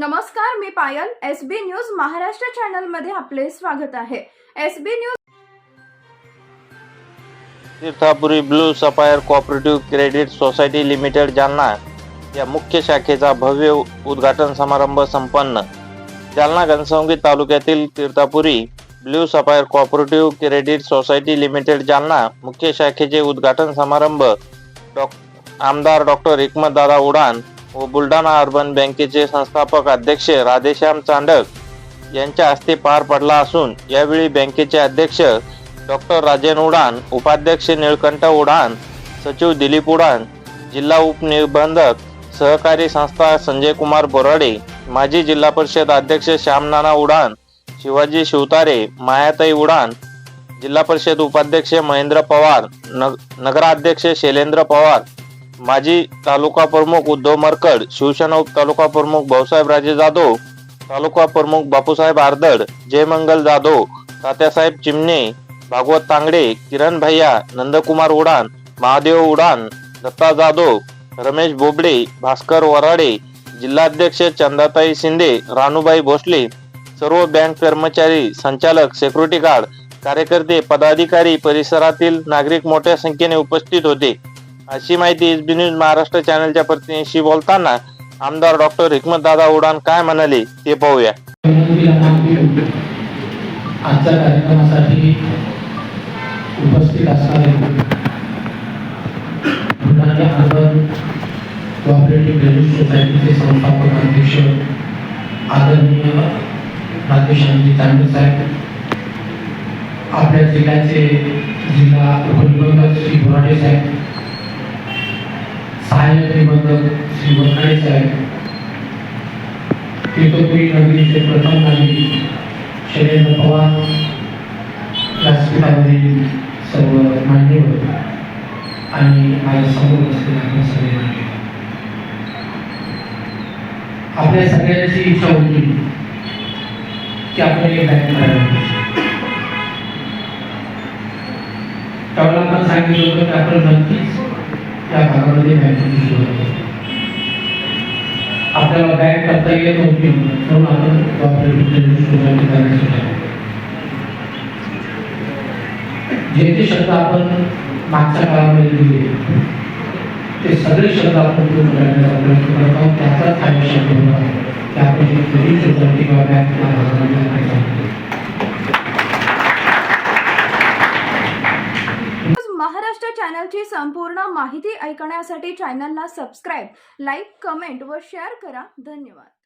नमस्कार मी Payal. S B news Maharashtra चॅनलमध्ये आपले स्वागत आहे. S B news Tirthapuri blue sapphire cooperative credit society limited Jalna. या मुख्य शाखेचा भव्य उद्घाटन समारंभ संपन्न. जालना घनसंगी तालुक्यातील Tirthapuri blue sapphire cooperative credit society limited Jalna. मुख्य शाखेचे उद्घाटन समारंभ डॉ आमदार डॉक्टर हिकमतदादा उडान व बुलढाणा अर्बन बँकेचे संस्थापक अध्यक्ष राधेश्याम चांडक यांच्या हस्ते पार पडला असून यावेळी बँकेचे अध्यक्ष डॉक्टर राजेन उडान उपाध्यक्ष निळकंठ उडान सचिव दिलीप उडान जिल्हा उपनिबंधक सहकारी संस्था संजय कुमार बोराडे माजी जिल्हा परिषद अध्यक्ष श्यामनाना उडान शिवाजी शिवतारे मायाताई उडान जिल्हा परिषद उपाध्यक्ष महेंद्र पवार नग नगराध्यक्ष शैलेंद्र पवार माजी तालुका प्रमुख उद्धव मरकड शिवसेना उपतालुका प्रमुख भाऊसाहेब राजे जाधव तालुका प्रमुख बापूसाहेब आर्दड जयमंगल जाधव तात्यासाहेब चिमणे भागवत तांगडे किरण भैया नंदकुमार उडान महादेव उडान दत्ता जाधव रमेश बोबडे भास्कर वराडे जिल्हाध्यक्ष चंदाताई शिंदे रानूबाई भोसले सर्व बँक कर्मचारी संचालक सेक्युरिटी गार्ड कार्यकर्ते पदाधिकारी परिसरातील नागरिक मोठ्या संख्येने उपस्थित होते. अशी माहिती एस बी न्यूज महाराष्ट्र चॅनलच्या प्रतिनिधीशी बोलताना आमदार डॉक्टर हिकमतदादा उडान काय म्हणाले ते पाहूया. आजच्या कार्यक्रमासाठी उपस्थित असणारे बुलढाणा अर्बन कोऑपरेटिव्ह क्रेडिट सोसायटीचे संस्थापक अध्यक्ष आदरणीय राजेशांती तांडे साहेब आपल्या जिल्ह्याचे जिल्हा उपनिबंधक श्री बोराडे साहेब सहाय्यक श्री वखाडे साहेब. नगरीचे प्रथम नागरिक शैलेंद्र पवार. व्यासपीठावरील सर्व मान्यवर आणि माझ्यासमोर असलेले आपण सगळे मान्यवर आपल्या सगळ्यांची इच्छा होती की आपण हे बँक करायला त्यावेळेला आपण सांगितलं होतं की आपण नक्कीच त्या भागामध्ये बँकिंग सुरू करू. आपल्याला बँक करता येत नव्हती म्हणून आपण कॉपरेटिव्ह क्रेडिट सोसायटी करण्याचं ठरवलं. जे ते शब्द आपण मागच्या काळामध्ये दिले ते सगळे शब्द आपण पूर्ण करण्याचा प्रयत्न करत आहोत त्याचाच हा शब्द होता की आपण कधी सोसायटी किंवा बँक या भागामध्ये आणायचं आहे. न्यूज महाराष्ट्र चॅनलची संपूर्ण माहिती ऐकण्यासाठी चॅनलला सबस्क्राईब लाईक कमेंट व शेअर करा. धन्यवाद.